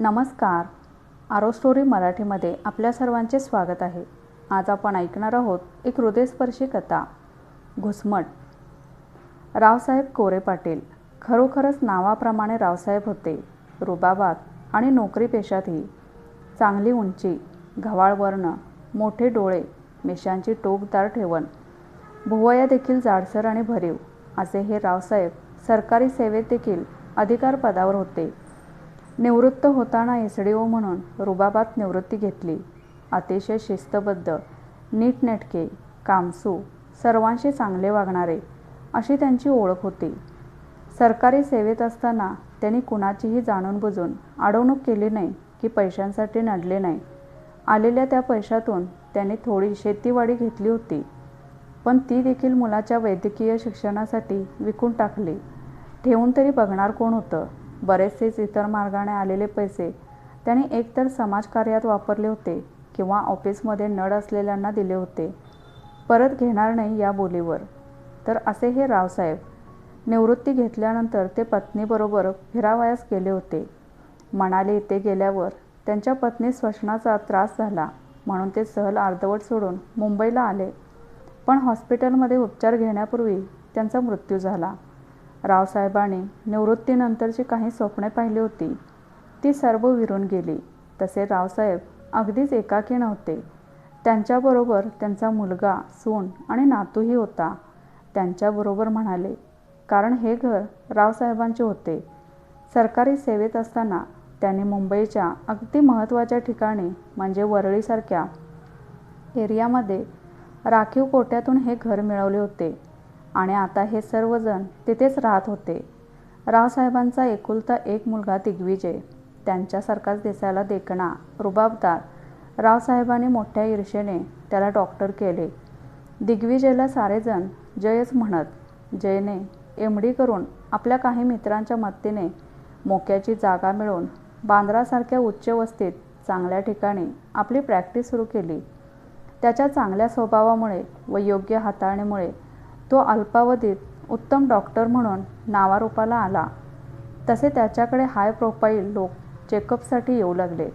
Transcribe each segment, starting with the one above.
नमस्कार. आरो स्टोरी मराठीमध्ये आपल्या सर्वांचे स्वागत आहे. आज आपण ऐकणार आहोत एक हृदयस्पर्शी कथा घुसमट. रावसाहेब कोरे पाटील खरोखरच नावाप्रमाणे रावसाहेब होते. रुबाबात आणि नोकरी पेशातही चांगली उंची घवाळ वर्ण मोठे डोळे मिशांची टोकदार ठेवण भुवया देखील जाडसर आणि भरीव असे हे रावसाहेब सरकारी सेवेत देखील अधिकार पदावर होते. निवृत्त होताना एस डी ओ म्हणून रुबाबात निवृत्ती घेतली. अतिशय शिस्तबद्ध नीटनेटके कामसू सर्वांशी चांगले वागणारे अशी त्यांची ओळख होती. सरकारी सेवेत असताना त्यांनी कुणाचीही जाणून बुजून अडवणूक केली नाही की पैशांसाठी नडले नाही. आलेल्या त्या पैशातून त्यांनी थोडी शेतीवाडी घेतली होती पण ती देखील मुलाच्या वैद्यकीय शिक्षणासाठी विकून टाकली. ठेवून तरी बघणार कोण होतं? बरेचसेच इतर मार्गाने आलेले पैसे त्यांनी एकतर समाजकार्यात वापरले होते किंवा ऑफिसमध्ये नड असलेल्यांना दिले होते. परत घेणार नाही या बोलीवर. तर असे हे रावसाहेब निवृत्ती घेतल्यानंतर ते पत्नीबरोबर फिरावयास गेले होते. मनाली इथे गेल्यावर त्यांच्या पत्नी श्वसनाचा त्रास झाला म्हणून ते सहल अर्धवट सोडून मुंबईला आले. पण हॉस्पिटलमध्ये उपचार घेण्यापूर्वी त्यांचा मृत्यू झाला. रावसाहेबांनी निवृत्तीनंतरची काही स्वप्ने पाहिली होती. ती सर्व विरून गेली. तसे रावसाहेब अगदीच एकाकी नव्हते. त्यांच्याबरोबर त्यांचा मुलगा सून आणि नातूही होता. त्यांच्याबरोबर म्हणाले कारण हे घर रावसाहेबांचे होते. सरकारी सेवेत असताना त्यांनी मुंबईच्या अगदी महत्त्वाच्या ठिकाणी म्हणजे वरळीसारख्या एरियामध्ये राखीव कोट्यातून हे घर मिळवले होते. आणि आता हे सर्वजण तिथेच राहत होते. रावसाहेबांचा एकुलता एक मुलगा दिग्विजय. त्यांच्यासारखाच दिसायला देखणा रुबाबदार. रावसाहेबांनी मोठ्या ईर्षेने त्याला डॉक्टर केले. दिग्विजयला सारेजण जयच म्हणत जयने एम डी करून आपल्या काही मित्रांच्या मदतीने मोक्याची जागा मिळवून बांद्रासारख्या उच्च वस्तीत चांगल्या ठिकाणी आपली प्रॅक्टिस सुरू केली. त्याच्या चांगल्या स्वभावामुळे व योग्य हाताळणीमुळे तो अल्पावधीत उत्तम डॉक्टर म्हणून नावारूपाला आला. तसे त्याच्याकडे हाय प्रोफाईल लोक चेकअपसाठी येऊ लागले.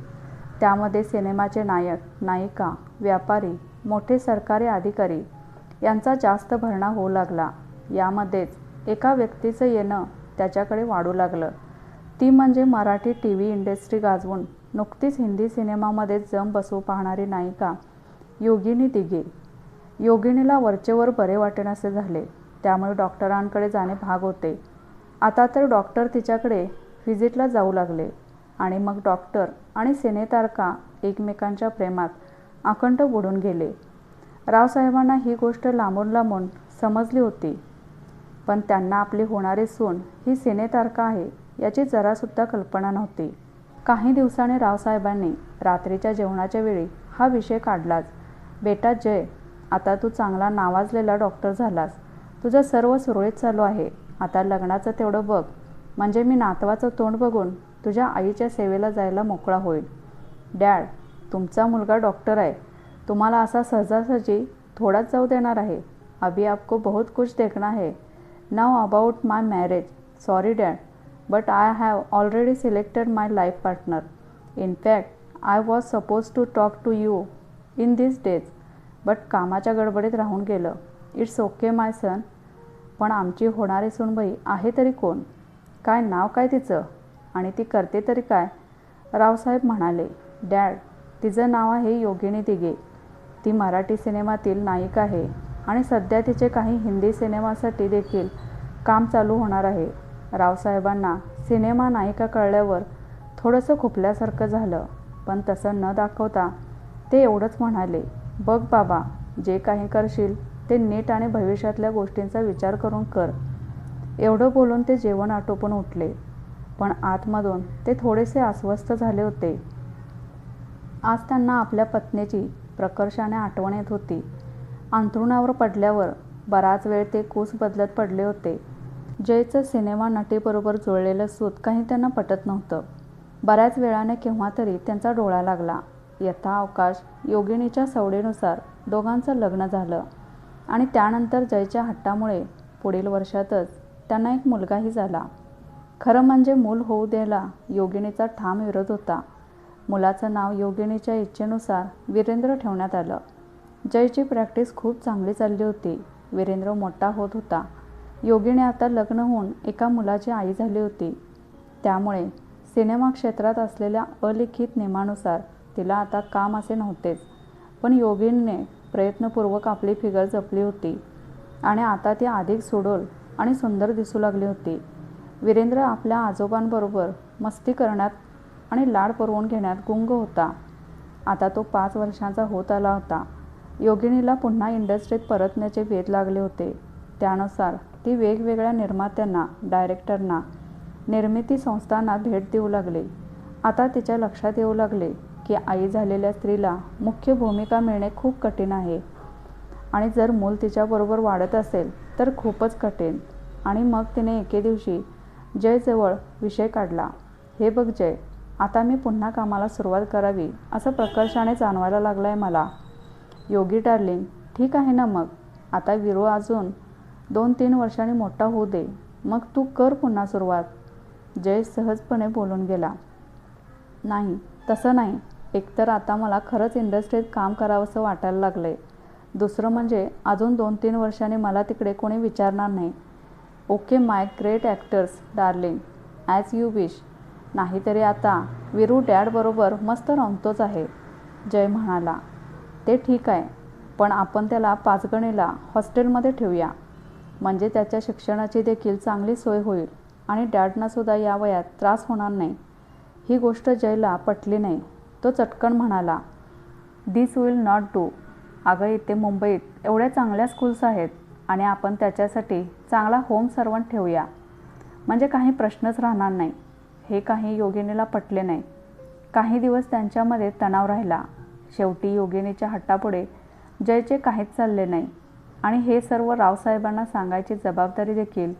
त्यामध्ये सिनेमाचे नायक नायिका व्यापारी मोठे सरकारी अधिकारी यांचा जास्त भरणा होऊ लागला. यामध्येच एका व्यक्तीचं येणं त्याच्याकडे वाढू लागलं. ती म्हणजे मराठी टी व्ही इंडस्ट्री गाजवून नुकतीच हिंदी सिनेमामध्ये जम बसवू पाहणारी नायिका योगिनी दिघे. योगिनीला वरचेवर बरे वाटेनासे झाले. त्यामुळे डॉक्टरांकडे जाणे भाग होते. आता तर डॉक्टर तिच्याकडे व्हिजिटला जाऊ लागले आणि मग डॉक्टर आणि सिनेतारका एकमेकांच्या प्रेमात अखंड बुडून गेले. रावसाहेबांना ही गोष्ट लांबून लांबून समजली होती. पण त्यांना आपली होणारी सून ही सिनेतारका आहे याची जरासुद्धा कल्पना नव्हती. काही दिवसांनी रावसाहेबांनी रात्रीच्या जेवणाच्या वेळी हा विषय काढलाच. बेटा जय आता तू चांगला नावाजलेला डॉक्टर झालास. तुझं सर्व सुरळीत चालू आहे. आता लग्नाचं तेवढं बघ. म्हणजे मी नातवाचं तोंड बघून तुझ्या आईच्या सेवेला जायला मोकळा होईल. डॅड तुमचा मुलगा डॉक्टर आहे. तुम्हाला असा सहजासहजी थोडाच जाऊ देणार आहे. अभी आपको बहुत कुछ देखना है. Now about my marriage sorry dad. But I have already selected my life partner in fact I was suppose to talk to you in this days but कामाच्या गडबडीत राहून गेलं. इट्स ओके माय सन पण आमची होणारी सुनबाई आहे तरी कोण? काय नाव काय तिचं? आणि ती करते तरी काय? रावसाहेब म्हणाले डॅड तिचं नाव आहे योगिनी दिघे. ती मराठी सिनेमातील नायिका आहे. आणि सध्या तिचे काही हिंदी सिनेमासाठी देखील काम चालू होणार आहे. रावसाहेबांना सिनेमा नायिका कळल्यावर थोडंसं खुपल्यासारखं झालं. पण तसं न दाखवता ते एवढंच म्हणाले बघ बाबा जे काही करशील ते नीट आणि भविष्यातल्या गोष्टींचा विचार करून कर. एवढं बोलून ते जेवण आटोपून उठले. पण आतमधून ते थोडेसे अस्वस्थ झाले होते. आज त्यांना आपल्या पत्नीची प्रकर्षाने आठवण येत होती. अंथरुणावर पडल्यावर बराच वेळ ते कूस बदलत पडले होते. जयचं सिनेमा नटीबरोबर जुळलेलं सूत काही त्यांना पटत नव्हतं. बऱ्याच वेळाने केव्हा तरी त्यांचा डोळा लागला. यथा अवकाश योगिनीच्या सवडीनुसार दोघांचं लग्न झालं. आणि त्यानंतर जयच्या हट्टामुळे पुढील वर्षातच त्यांना एक मुलगाही झाला. खरं म्हणजे मूल होऊ द्यायला योगिनीचा ठाम विरोध होता. मुलाचं नाव योगिनीच्या इच्छेनुसार वीरेंद्र ठेवण्यात आलं. जयची प्रॅक्टिस खूप चांगली चालली होती. वीरेंद्र मोठा होत होता. योगिनी आता लग्न होऊन एका मुलाची आई झाली होती. त्यामुळे सिनेमा क्षेत्रात असलेल्या अलिखित नियमानुसार तिला आता काम असे नव्हतेच. पण योगिनीने प्रयत्नपूर्वक आपली फिगर जपली होती. आणि आता ती अधिक सुडोल आणि सुंदर दिसू लागली होती. वीरेंद्र आपल्या आजोबांबरोबर मस्ती करण्यात आणि लाड पुरवून घेण्यात गुंग होता. आता तो पाच वर्षांचा होत आला होता. योगिनीला पुन्हा इंडस्ट्रीत परतण्याचे वेध लागले होते. त्यानुसार ती वेगवेगळ्या निर्मात्यांना डायरेक्टरना निर्मिती संस्थांना भेट देऊ लागली. आता तिच्या लक्षात येऊ लागले की आई झालेल्या स्त्रीला मुख्य भूमिका मिळणे खूप कठीण आहे. आणि जर मूल तिच्याबरोबर वाढत असेल तर खूपच कठीण. आणि मग तिने एके दिवशी जयजवळ विषय काढला. हे बघ जय आता मी पुन्हा कामाला सुरुवात करावी असं प्रकर्षाने जाणवायला लागलं आहे मला. योगी डार्लिंग ठीक आहे ना मग? आता विरो अजून दोन तीन वर्षांनी मोठा होऊ दे. मग तू कर पुन्हा सुरुवात. जय सहजपणे बोलून गेला. नाही तसं नाही. एकतर आता मला खरंच इंडस्ट्रीत काम करावंसं वाटायला लागलं आहे दुसरं म्हणजे अजून दोन तीन वर्षांनी मला तिकडे कोणी विचारणार नाही. Okay my great actors darling as you wish. नाहीतरी आता विरू डॅडबरोबर मस्त रमतोच आहे जय म्हणाला. ते ठीक आहे पण आपण त्याला पाचगणीला हॉस्टेलमध्ये ठेवूया. म्हणजे त्याच्या शिक्षणाची देखील चांगली सोय होईल आणि डॅडनासुद्धा या वयात त्रास होणार नाही. ही गोष्ट जयला पटली नाही. तो चटकन म्हणाला दिस विल नॉट डू अगं इथे मुंबईत एवढ्या चांगल्या स्कूल्स आहेत आणि आपण त्याच्यासाठी चांगला होम सर्वंट ठेवूया. म्हणजे काही प्रश्नच राहणार नाही. हे काही योगिनीला पटले नाही. काही दिवस त्यांच्यामध्ये तणाव राहिला. शेवटी योगिनीच्या हट्टापुढे जयचे काहीच चालले नाही. आणि हे सर्व रावसाहेबांना सांगायची जबाबदारी देखील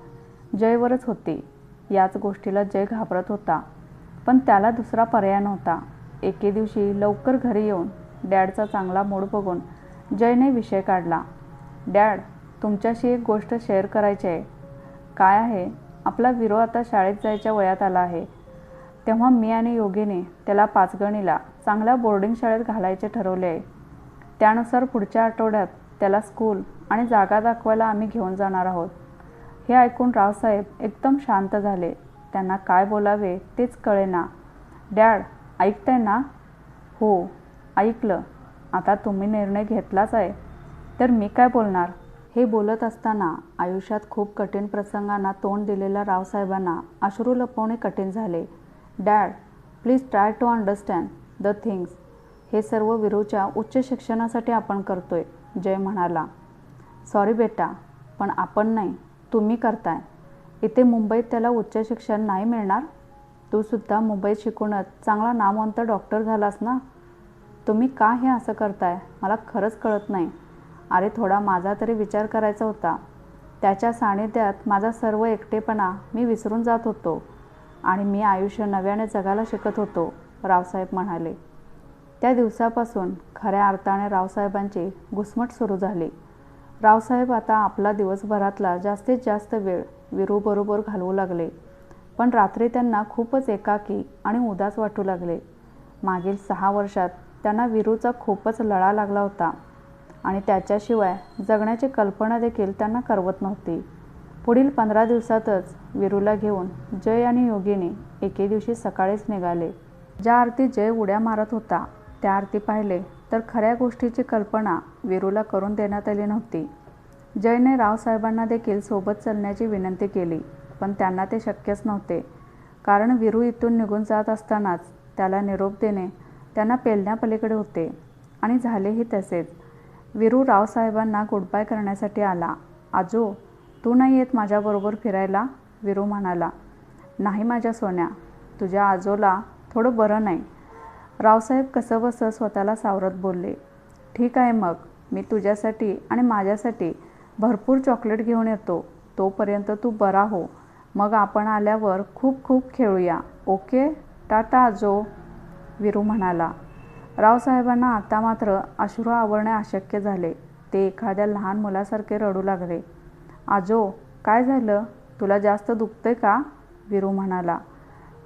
जयवरच होती. याच गोष्टीला जय घाबरत होता. पण त्याला दुसरा पर्याय नव्हता. एके दिवशी लवकर घरी येऊन डॅडचा चांगला मूड बघून जयने विषय काढला. डॅड तुमच्याशी एक गोष्ट शेअर करायची आहे. काय आहे? आपला विरो आता शाळेत जायच्या वयात आला आहे. तेव्हा मी आणि योगीने त्याला पाचगणीला चांगल्या बोर्डिंग शाळेत घालायचे ठरवले आहे. त्यानुसार पुढच्या आठवड्यात त्याला स्कूल आणि जागा दाखवायला आम्ही घेऊन जाणार आहोत. हे ऐकून रावसाहेब एकदम शांत झाले. त्यांना काय बोलावे तेच कळेना. डॅड ऐकताय ना? हो ऐकलं. आता तुम्ही निर्णय घेतलाच आहे. तर मी काय बोलणार? हे बोलत असताना आयुष्यात खूप कठीण प्रसंगांना तोंड दिलेल्या रावसाहेबांना अश्रू लपवणे कठीण झाले. Dad please try to understand the things. हे सर्व विरूच्या उच्च शिक्षणासाठी आपण करतोय जय म्हणाला. सॉरी बेटा पण आपण नाही. तुम्ही करताय. इथे मुंबईत त्याला उच्च शिक्षण नाही मिळणार? तूसुद्धा मुंबईत शिकूनच चांगला नामवंत डॉक्टर झालास ना? तुम्ही का हे असं करताय? मला खरंच कळत नाही. अरे थोडा माझा तरी विचार करायचा होता. त्याच्या सानिध्यात माझा सर्व एकटेपणा मी विसरून जात होतो आणि मी आयुष्य नव्याने जगायला शिकत होतो रावसाहेब म्हणाले. त्या दिवसापासून खऱ्या अर्थाने रावसाहेबांची घुसमट सुरू झाली. रावसाहेब आता आपला दिवसभरातला जास्तीत जास्त वेळ विरूबरोबर घालवू लागले. पण रात्री त्यांना खूपच एकाकी आणि उदास वाटू लागले. मागील सहा वर्षात त्यांना विरूचा खूपच लळा लागला होता आणि त्याच्याशिवाय जगण्याची कल्पना देखील त्यांना करवत नव्हती. पुढील पंधरा दिवसातच विरूला घेऊन जय आणि योगीने एके दिवशी सकाळीच निघाले. ज्या आरती जय उड्या मारत होता त्या आरती पाहिले तर खऱ्या गोष्टीची कल्पना विरूला करून देण्यात आली नव्हती. जयने रावसाहेबांना देखील सोबत चालण्याची विनंती केली. पण त्यांना ते शक्यच नव्हते. कारण विरू इथून निघून जात असतानाच त्याला निरोप देणे त्यांना पेलण्यापलीकडे होते आणि झालेही तसेच. विरू रावसाहेबांना गुडबाय करण्यासाठी आला. आजो तू नाही येत माझ्याबरोबर फिरायला? विरू म्हणाला. नाही माझ्या सोन्या तुझ्या आजोला थोडं बरं नाही. रावसाहेब कसं बसं स्वतःला सावरत बोलले. ठीक आहे मग मी तुझ्यासाठी आणि माझ्यासाठी भरपूर चॉकलेट घेऊन येतो. तोपर्यंत तू बरा हो. मग आपण आल्यावर खूप खूप खेळूया. ओके? टाटा आजो विरू म्हणाला. रावसाहेबांना आता मात्र अश्रू आवरणे अशक्य झाले. ते एखाद्या लहान मुलासारखे रडू लागले. आजो काय झालं? तुला जास्त दुखतंय का? विरू म्हणाला.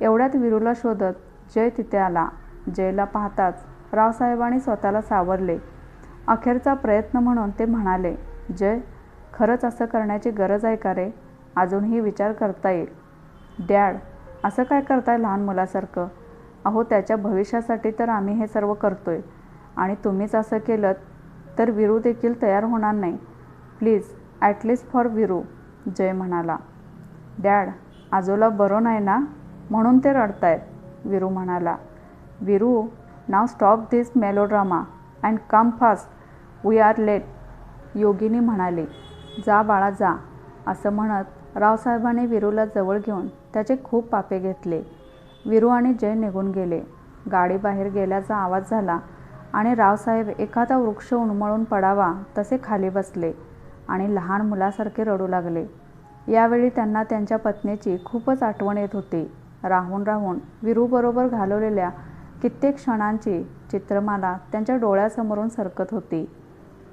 एवढ्यात विरूला शोधत जय तिथे आला. जयला पाहताच रावसाहेबांनी स्वतःला सावरले. अखेरचा प्रयत्न म्हणून ते म्हणाले जय खरंच असं करण्याची गरज आहे का रे? अजूनही विचार करता येईल. डॅड असं काय करताय लहान मुलासारखं? अहो त्याच्या भविष्यासाठी तर आम्ही हे सर्व करतोय. आणि तुम्हीच असं केलं तर विरू देखील तयार होणार नाही. Please at least for Viru Jay म्हणाला. डॅड आजोला बरं नाही ना? म्हणून ते रडतायत विरू म्हणाला. Viru now stop this melodrama and come fast. We are late Yogini म्हणाली. जा बाळा जा असं म्हणत रावसाहेबाने विरूला जवळ घेऊन त्याचे खूप पापे घेतले. विरू आणि जय निघून गेले. गाडी बाहेर गेल्याचा आवाज झाला आणि रावसाहेब एखादा वृक्ष उन्मळून पडावा तसे खाली बसले आणि लहान मुलासारखे रडू लागले. यावेळी त्यांना त्यांच्या पत्नीची खूपच आठवण येत होती. राहून राहून विरूबरोबर घालवलेल्या कित्येक क्षणांची चित्रमाला त्यांच्या डोळ्यासमोरून सरकत होती.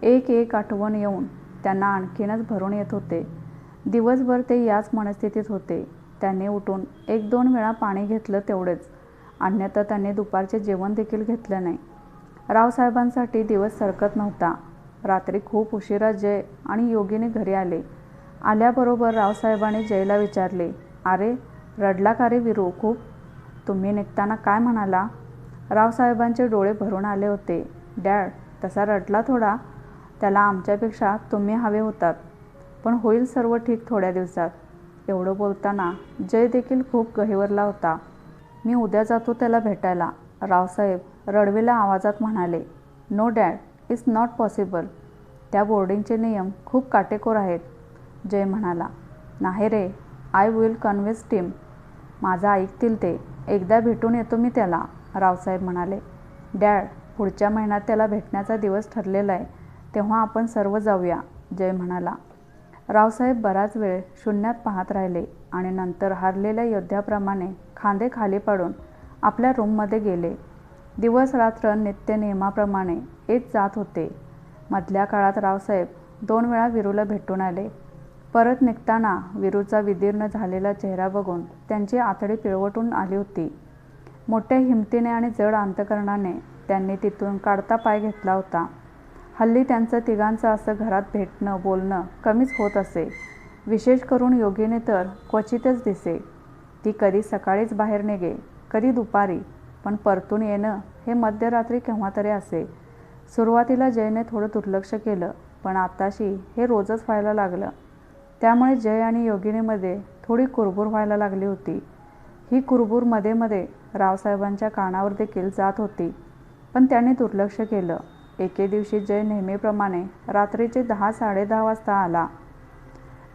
एक एक आठवण येऊन त्यांना आणखीनच भरून येत होते. दिवसभर ते याच मनस्थितीत होते. त्याने उठून एक दोन वेळा पाणी घेतलं तेवढेच. अन्यथा त्यांनी दुपारचे जेवण देखील घेतलं नाही. रावसाहेबांसाठी दिवस सरकत नव्हता. रात्री खूप उशिरा जय आणि योगीने घरी आले. आल्याबरोबर रावसाहेबांनी जयला विचारले अरे रडला का रे विरू खूप? तुम्ही निघताना काय म्हणाला? रावसाहेबांचे डोळे भरून आले होते. डॅड तसा रडला थोडा? त्याला आमच्यापेक्षा तुम्ही हवे होतात. पण होईल सर्व ठीक थोड्या दिवसात. एवढं बोलताना जय देखील खूप गहिवरला होता. मी उद्या जातो त्याला भेटायला. रावसाहेब रडवेल्या आवाजात म्हणाले no dad it's not possible त्या बोर्डिंगचे नियम खूप काटेकोर आहेत. जय म्हणाला नाही रे आय विल कन्व्हिन्स टीम माझा ऐकतील ते. एकदा भेटून येतो मी त्याला. रावसाहेब म्हणाले डॅड पुढच्या महिन्यात त्याला भेटण्याचा दिवस ठरलेला आहे. तेव्हा आपण सर्व जाऊया. जय म्हणाला रावसाहेब बराच वेळ शून्यात पाहत राहिले आणि नंतर हारलेल्या योद्ध्याप्रमाणे खांदे खाली पाडून आपल्या रूममध्ये गेले. दिवस रात्र नित्य नियमाप्रमाणे येत जात होते. मधल्या काळात रावसाहेब दोन वेळा विरूला भेटून आले. परत निघताना विरूचा विदीर्ण झालेला चेहरा बघून त्यांची आतडी पिळवटून आली होती. मोठ्या हिमतीने आणि जड अंतकरणाने त्यांनी तिथून काढता पाय घेतला होता. हल्ली त्यांचं तिघांचं असं घरात भेटणं बोलणं कमीच होत असे. विशेष करून योगीने तर क्वचितच दिसे. ती कधी सकाळीच बाहेर निघे कधी दुपारी पण परतून येणं हे मध्यरात्री केव्हा तरी असे. सुरुवातीला जयने थोडं दुर्लक्ष केलं पण आताशी हे रोजच व्हायला लागलं. त्यामुळे जय आणि योगिनीमध्ये थोडी कुरबूर व्हायला लागली होती. ही कुरबूरमध्ये मध्ये रावसाहेबांच्या कानावर देखील जात होती पण त्यांनी दुर्लक्ष केलं. एके दिवशी जय नेहमीप्रमाणे रात्रीचे दहा साडेदहा वाजता आला.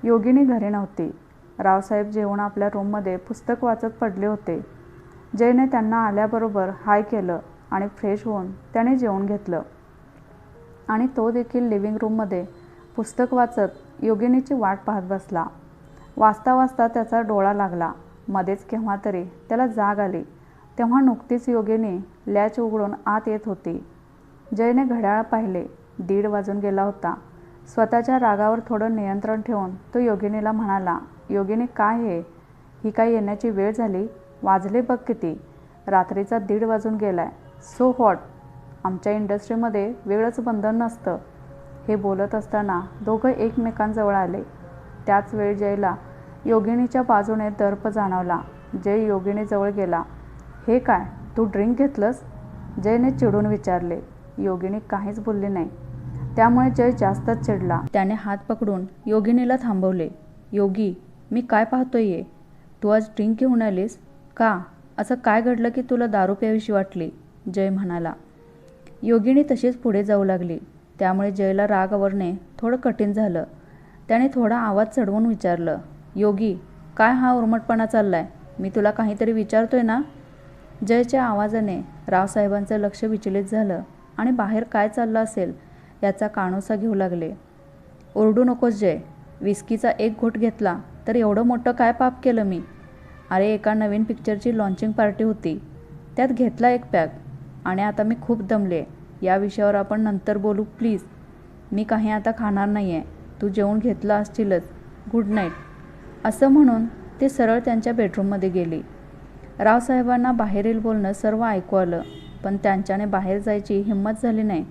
योगिनी घरी नव्हती. रावसाहेब जेवण आपल्या रूममध्ये पुस्तक वाचत पडले होते. जयने त्यांना आल्याबरोबर हाय केलं आणि फ्रेश होऊन त्याने जेवण घेतलं. आणि तो देखील लिव्हिंग रूममध्ये पुस्तक वाचत योगिनीची वाट पाहत बसला. वाचता वाचता त्याचा डोळा लागला. मध्येच केव्हा तरी त्याला जाग आली. तेव्हा नुकतीच योगिनी लॅच उघडून आत येत होती. जयने घड्याळ पाहिले. दीड वाजून गेला होता. स्वतःच्या रागावर थोडं नियंत्रण ठेवून तो योगिनीला म्हणाला योगिनी काय आहे ही काय येण्याची वेळ झाली? वाजले बघ किती. रात्रीचा दीड वाजून गेलाय. सो हॉट आमच्या इंडस्ट्रीमध्ये वेळच बंधन नसतं. हे बोलत असताना दोघं एकमेकांजवळ आले. त्याच वेळी जयला योगिनीच्या बाजूने दर्प जाणवला. जय योगिनीजवळ गेला. हे काय? तू ड्रिंक घेतलंस? जयने चिडून विचारले. योगिनी काहीच बोलली नाही. त्यामुळे जय जास्तच चिडला. त्याने हात पकडून योगिनीला थांबवले. योगी मी काय पाहतोय? ये तू आज ड्रिंक घेऊन आलीस? का? असं काय घडलं की तुला दारू प्याविषयी वाटली? जय म्हणाला. योगिनी तशीच पुढे जाऊ लागली. त्यामुळे जयला राग आवरणे थोडं कठीण झालं. त्याने थोडा आवाज चढवून विचारलं योगी काय हा उर्मटपणा चाललाय? मी तुला काहीतरी विचारतोय ना? जयच्या आवाजाने रावसाहेबांचं लक्ष विचलित झालं. आणि बाहेर काय चाललं असेल याचा काणोसा घेऊ लागले. ओरडू नकोस जय. विस्कीचा एक घोट घेतला तर एवढं मोठं काय पाप केलं मी? अरे एका नवीन पिक्चरची लॉन्चिंग पार्टी होती. त्यात घेतला एक पॅक आणि आता मी खूप दमले. या विषयावर आपण नंतर बोलू प्लीज मी काही आता खाणार नाही आहे तू जेवण घेतलं असशीलच गुड नाईट असं म्हणून ते सरळ त्यांच्या बेडरूममध्ये गेली. रावसाहेबांना बाहेरील बोलणं सर्व ऐकू आलं. पण त्यांच्याने बाहेर जायची हिंमत झाली नाही.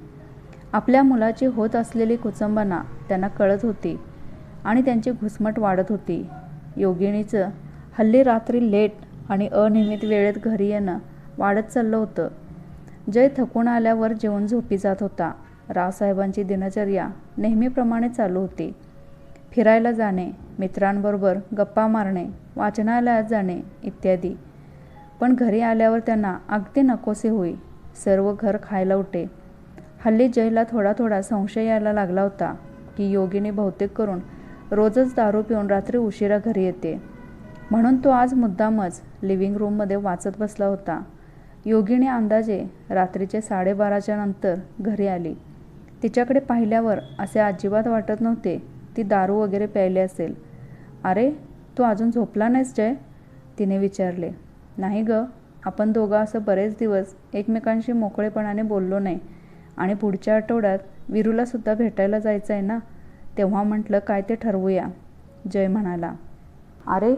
आपल्या मुलाची होत असलेली कुचंबना त्यांना कळत होती आणि त्यांची घुसमट वाढत होती. योगिनीचं हल्ली रात्री लेट आणि अनियमित वेळेत घरी येणं वाढत चाललं होतं. जय थकून आल्यावर जेवण झोपी जात होता. रावसाहेबांची दिनचर्या नेहमीप्रमाणे चालू होती. फिरायला जाणे मित्रांबरोबर गप्पा मारणे वाचनालयात जाणे इत्यादी. पण घरी आल्यावर त्यांना अगदी नकोसे होई. सर्व घर खायला उठे. हल्ली जयला थोडा थोडा संशय यायला लागला होता की योगिनी बहुतेक करून रोजच दारू पिऊन रात्री उशिरा घरी येते. म्हणून तो आज मुद्दामच लिव्हिंग रूममध्ये वाचत बसला होता. योगीने अंदाजे रात्रीचे साडेबाराच्या नंतर घरी आली. तिच्याकडे पाहिल्यावर असे अजिबात वाटत नव्हते ती दारू वगैरे प्यायली असेल. अरे तू अजून झोपला नाहीस जय? तिने विचारले. नाही ग आपण दोघं असं बरेच दिवस एकमेकांशी मोकळेपणाने बोललो नाही. आणि पुढच्या आठवड्यात विरूलासुद्धा भेटायला जायचं आहे ना? तेव्हा म्हटलं काय ते ठरवूया जय म्हणाला. अरे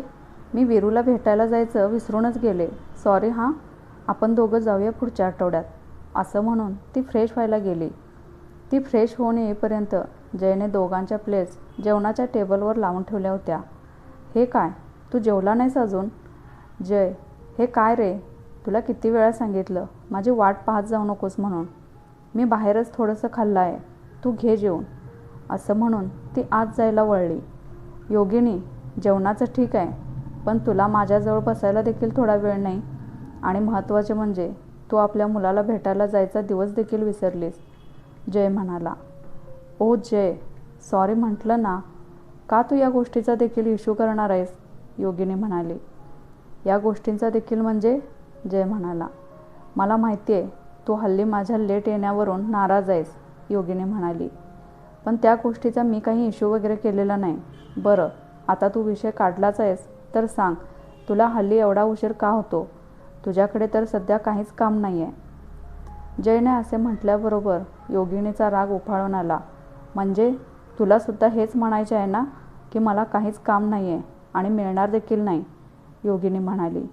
मी विरूला भेटायला जायचं विसरूनच गेले. सॉरी हां. आपण दोघं जाऊया पुढच्या आठवड्यात. असं म्हणून ती फ्रेश व्हायला गेली. ती फ्रेश होऊन येईपर्यंत जयने दोघांच्या प्लेट्स जेवणाच्या टेबलवर लावून ठेवल्या होत्या. हे काय? तू जेवला नाहीस अजून? जय हे काय रे? तुला किती वेळा सांगितलं माझी वाट पाहत जाऊ नकोस म्हणून. मी बाहेरच थोडंसं खाल्लं आहे तू घे जेवून. असं म्हणून ती आत जायला वळली. योगिनी जेवणाचं ठीक आहे पण तुला माझ्याजवळ बसायला देखील थोडा वेळ नाही. आणि महत्त्वाचे म्हणजे तू आपल्या मुलाला भेटायला जायचा दिवस देखील विसरलीस. जय म्हणाला. ओ जय सॉरी म्हटलं ना? का तू या गोष्टीचा देखील इश्यू करणार आहेस? योगिनी म्हणाली. या गोष्टींचा देखील म्हणजे जय म्हणाला. मला माहिती आहे तू हल्ली माझ्या लेट येण्यावरून नाराज आहेस योगिनी म्हणाली. पण त्या गोष्टीचा मी काही इश्यू वगैरे केलेला नाही. बरं आता तू विषय काढलाच आहेस तर सांग तुला हल्ली एवढा उशीर का होतो? तुझ्याकडे तर सध्या काहीच काम नाही आहे जयने असे म्हटल्याबरोबर योगिनीचा राग उफाळून आला. म्हणजे तुलासुद्धा हेच म्हणायचे आहे ना की मला काहीच काम नाही आहे आणि मिळणार देखील नाही. योगिनी म्हणाली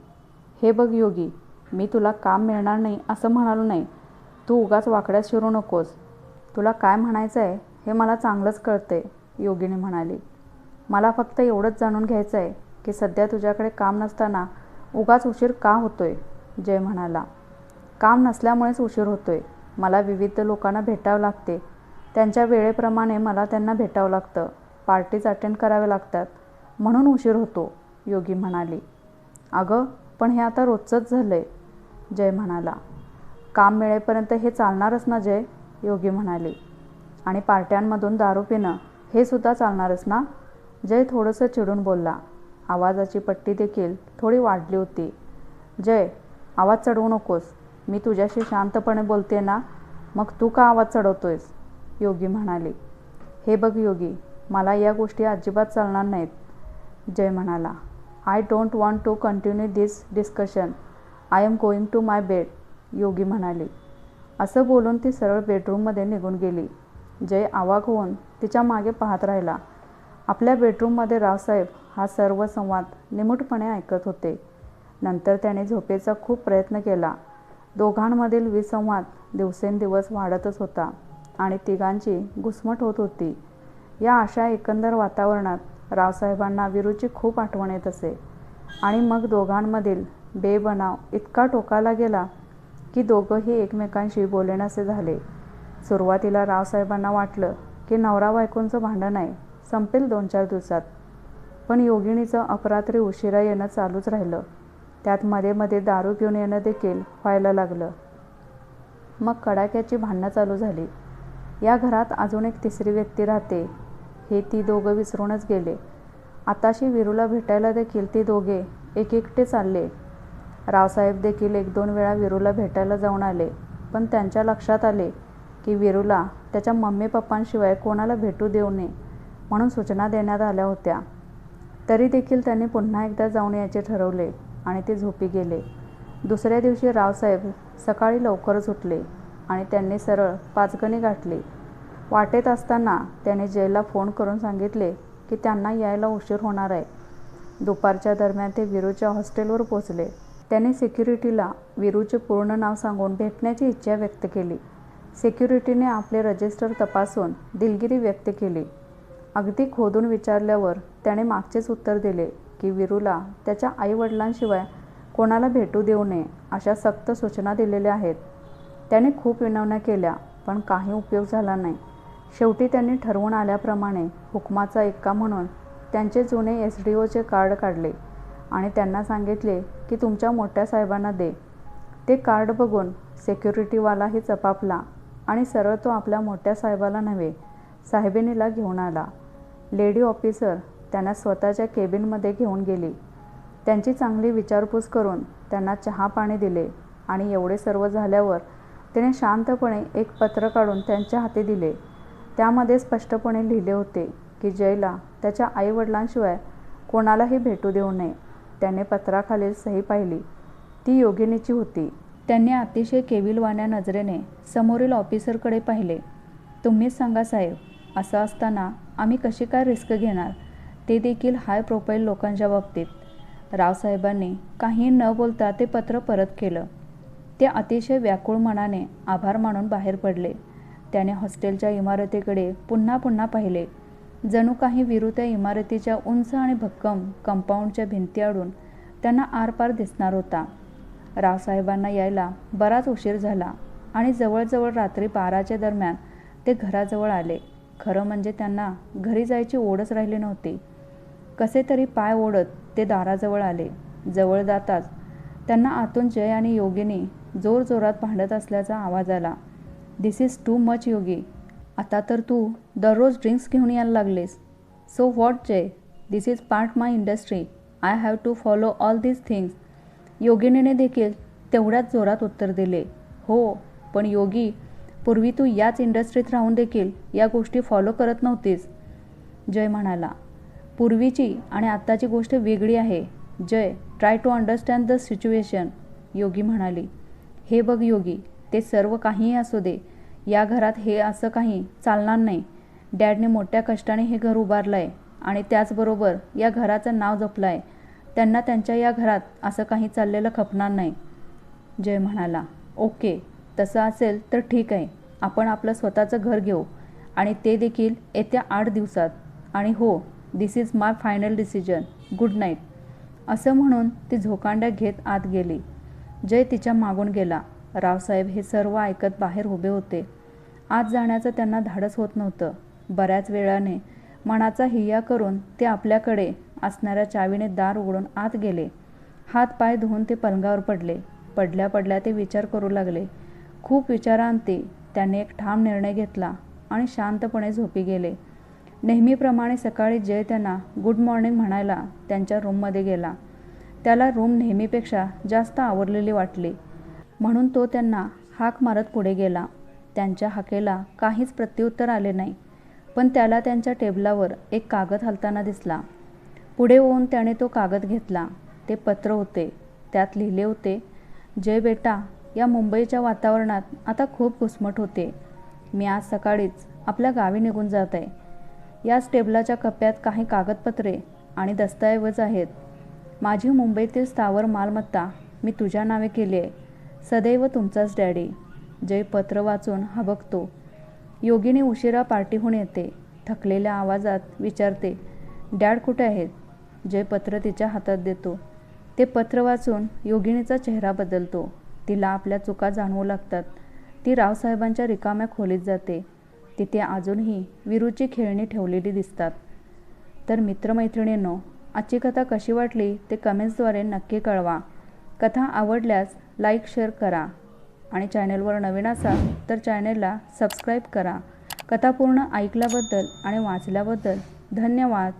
हे बघ योगी मी तुला काम मिळणार नाही असं म्हणालो नाही. तू उगाच वाकड्यात शिरू नकोस. तुला काय म्हणायचं आहे हे मला चांगलंच कळते योगिनी म्हणाली. मला फक्त एवढंच जाणून घ्यायचं आहे की सध्या तुझ्याकडे काम नसताना उगाच उशीर का होतोय? जय म्हणाला. काम नसल्यामुळेच उशीर होतोय. मला विविध लोकांना भेटावं लागते. त्यांच्या वेळेप्रमाणे मला त्यांना भेटावं लागतं. पार्टीज अटेंड कराव्या लागतात. म्हणून उशीर होतो योगी म्हणाली. अगं पण हे आता रोजचंच झालं आहे जय म्हणाला. काम मिळेपर्यंत हे चालणारच ना जय? योगी म्हणाली. आणि पार्ट्यांमधून दारू पिणं हे सुद्धा चालणारच ना? जय थोडंसं चिडून बोलला. आवाजाची पट्टी देखील थोडी वाढली होती. जय आवाज चढवू नकोस. मी तुझ्याशी शांतपणे बोलते ना? मग तू का आवाज चढवतोयस? योगी म्हणाली. हे बघ योगी मला या गोष्टी अजिबात चालणार नाहीत जय म्हणाला. I don't want to continue this discussion I am going to my bed Yogi म्हणाली. असं बोलून ती सरळ बेडरूममध्ये निघून गेली. जय आवाक होऊन तिच्यामागे पाहत राहिला. आपल्या बेडरूममध्ये रावसाहेब हा सर्व संवाद निमूटपणे ऐकत होते. नंतर त्याने झोपेचा खूप प्रयत्न केला. दोघांमधील विसंवाद दिवसेंदिवस वाढतच होता आणि तिघांची घुसमट होत होती. या अशा एकंदर वातावरणात रावसाहेबांना विरूची खूप आठवण येत असे. आणि मग दोघांमधील बेबनाव इतका टोकाला गेला की दोघंही एकमेकांशी बोलेनासे झाले. सुरुवातीला रावसाहेबांना वाटलं की नवरा बायकोंचं भांडण आहे संपेल दोन चार दिवसात. पण योगिनीचं अपरात्री उशिरा येणं चालूच राहिलं. त्यात मध्ये मध्ये दारू घेऊन येणं देखील व्हायला लागलं. मग कडाक्याची भांडणं चालू झाली. या घरात अजून एक तिसरी व्यक्ती राहते हे ती दोघं विसरूनच गेले. आताशी विरूला भेटायला देखील ती दोघे एक एकटे चालले. रावसाहेब देखील एक दोन वेळा विरूला भेटायला जाऊन आले पण त्यांच्या लक्षात आले की विरूला त्याच्या मम्मी पप्पांशिवाय कोणाला भेटू देऊ नये म्हणून सूचना देण्यात आल्या होत्या. तरी देखील त्यांनी पुन्हा एकदा जाऊन यायचे ठरवले आणि ते झोपी गेले. दुसऱ्या दिवशी रावसाहेब सकाळी लवकरच उठले आणि त्यांनी सरळ पाचगणी गाठली. वाटेत असताना त्याने जयला फोन करून सांगितले की त्यांना यायला उशीर होणार आहे. दुपारच्या दरम्यान ते विरूच्या हॉस्टेलवर पोचले त्याने सिक्युरिटीला विरूचे पूर्ण नाव सांगून भेटण्याची इच्छा व्यक्त केली. सिक्युरिटीने आपले रजिस्टर तपासून दिलगिरी व्यक्त केली. अगदी खोदून विचारल्यावर त्याने मागचेच उत्तर दिले की विरूला त्याच्या आईवडिलांशिवाय कोणाला भेटू देऊ नये अशा सक्त सूचना दिलेल्या आहेत. त्याने खूप विनवण्या केल्या पण काही उपयोग झाला नाही. शेवटी त्यांनी ठरवून आल्याप्रमाणे हुकमाचा एक्का म्हणून त्यांचे जुने एस डी ओचे कार्ड काढले आणि त्यांना सांगितले की तुमच्या मोठ्या साहेबांना दे. ते कार्ड बघून सेक्युरिटीवालाही चपापला आणि सरळ तो आपल्या मोठ्या साहेबाला नव्हे साहेबिनीला घेऊन आला. लेडी ऑफिसर त्यांना स्वतःच्या केबिनमध्ये घेऊन गेली. त्यांची चांगली विचारपूस करून त्यांना चहा पाणी दिले आणि एवढे सर्व झाल्यावर तिने शांतपणे एक पत्र काढून त्यांच्या हाती दिले. त्यामध्ये स्पष्टपणे लिहिले होते की जयला त्याच्या आईवडिलांशिवाय कोणालाही भेटू देऊ नये. त्याने पत्राखालील सही पाहिली. ती योगिनीची होती. त्यांनी अतिशय केविलवाण्या नजरेने समोरील ऑफिसरकडे पाहिले. तुम्हीच सांगा साहेब असं असताना आम्ही कशी काय रिस्क घेणार? ते देखील हाय प्रोफाईल लोकांच्या बाबतीत. रावसाहेबांनी काही न बोलता ते पत्र परत केलं. ते अतिशय व्याकुळ मनाने आभार मानून बाहेर पडले. त्याने हॉस्टेलच्या इमारतीकडे पुन्हा पुन्हा पाहिले. जणू काही विरू त्या इमारतीच्या उंच आणि भक्कम कंपाऊंडच्या भिंती आडून त्यांना आरपार दिसणार होता. रावसाहेबांना यायला बराच उशीर झाला आणि जवळजवळ रात्री बाराच्या दरम्यान ते घराजवळ आले. खरं म्हणजे त्यांना घरी जायची ओढच राहिली नव्हती. कसे तरी पाय ओढत ते दाराजवळ आले. जवळ जाताच त्यांना आतून जय आणि योगिनी जोरजोरात भांडत असल्याचा आवाज आला. This is too much Yogi आता तर तू दररोज ड्रिंक्स घेऊन यायला लागलेस. So what Jay this is part my industry I have to follow all these things योगिनीने देखील तेवढ्याच जोरात उत्तर दिले. हो पण योगी पूर्वी तू याच इंडस्ट्रीत राहून देखील या गोष्टी फॉलो करत नव्हतीस. जय म्हणाला पूर्वीची आणि आत्ताची गोष्ट वेगळी आहे. Jay try to understand the situation Yogi म्हणाली हे बघ योगी ते सर्व काहीही असू दे. या घरात हे असं काही चालणार नाही. डॅडने मोठ्या कष्टाने हे घर उभारलं आहे आणि त्याचबरोबर या घराचं नाव जपलं आहे त्यांना त्यांच्या या घरात असं काही चाललेलं खपणार नाही. जय म्हणाला ओके तसं असेल तर ठीक आहे. आपण आपलं स्वतःचं घर घेऊ. आणि ते देखील येत्या आठ दिवसात. आणि हो this is my final decision good night असं म्हणून ती झोकांड्या घेत आत गेली. जय तिच्या मागून गेला. रावसाहेब हे सर्व ऐकत बाहेर उभे होते. आत जाण्याचं त्यांना धाडस होत नव्हतं. बऱ्याच वेळाने मनाचा हिया करून ते आपल्याकडे असणाऱ्या चावीने दार उघडून आत गेले. हात पाय धुवून ते पलंगावर पडले. पडल्या पडल्या ते विचार करू लागले. खूप विचारांती त्यांनी एक ठाम निर्णय घेतला आणि शांतपणे झोपी गेले. नेहमीप्रमाणे सकाळी जय त्यांना गुड मॉर्निंग म्हणायला त्यांच्या रूममध्ये गेला. त्याला रूम नेहमीपेक्षा जास्त आवडलेली वाटली. म्हणून तो त्यांना हाक मारत पुढे गेला. त्यांच्या हाकेला काहीच प्रत्युत्तर आले नाही पण त्याला त्यांच्या टेबलावर एक कागद हलताना दिसला. पुढे होऊन त्याने तो कागद घेतला. ते पत्र होते त्यात लिहिले होते जय बेटा या मुंबईच्या वातावरणात आता खूप घुसमट होते. मी आज सकाळीच आपल्या गावी निघून जात आहे. याच टेबलाच्या कप्प्यात काही कागदपत्रे आणि दस्तऐवज आहेत. माझी मुंबईतील स्थावर मालमत्ता मी तुझ्या नावे केली आहे. सदैव तुमचाच डॅडी. जय पत्र वाचून हा बघतो योगिनी उशिरा पार्टीहून येते. थकलेल्या आवाजात विचारते डॅड कुठे आहेत? जय पत्र तिच्या हातात देतो. ते पत्र वाचून योगिनीचा चेहरा बदलतो. तिला आपल्या चुका जाणवू लागतात. ती रावसाहेबांच्या रिकाम्या खोलीत जाते. तिथे अजूनही विरूची खेळणी ठेवलेली दिसतात. तर मित्रमैत्रिणींनो आजची कथा कशी वाटली ते कमेंट्सद्वारे नक्की कळवा. कथा आवडल्यास लाईक शेअर करा आणि चॅनेलवर नवीन असाल तर चॅनेलला सबस्क्राईब करा. कथा पूर्ण ऐकल्याबद्दल आणि वाचल्याबद्दल धन्यवाद.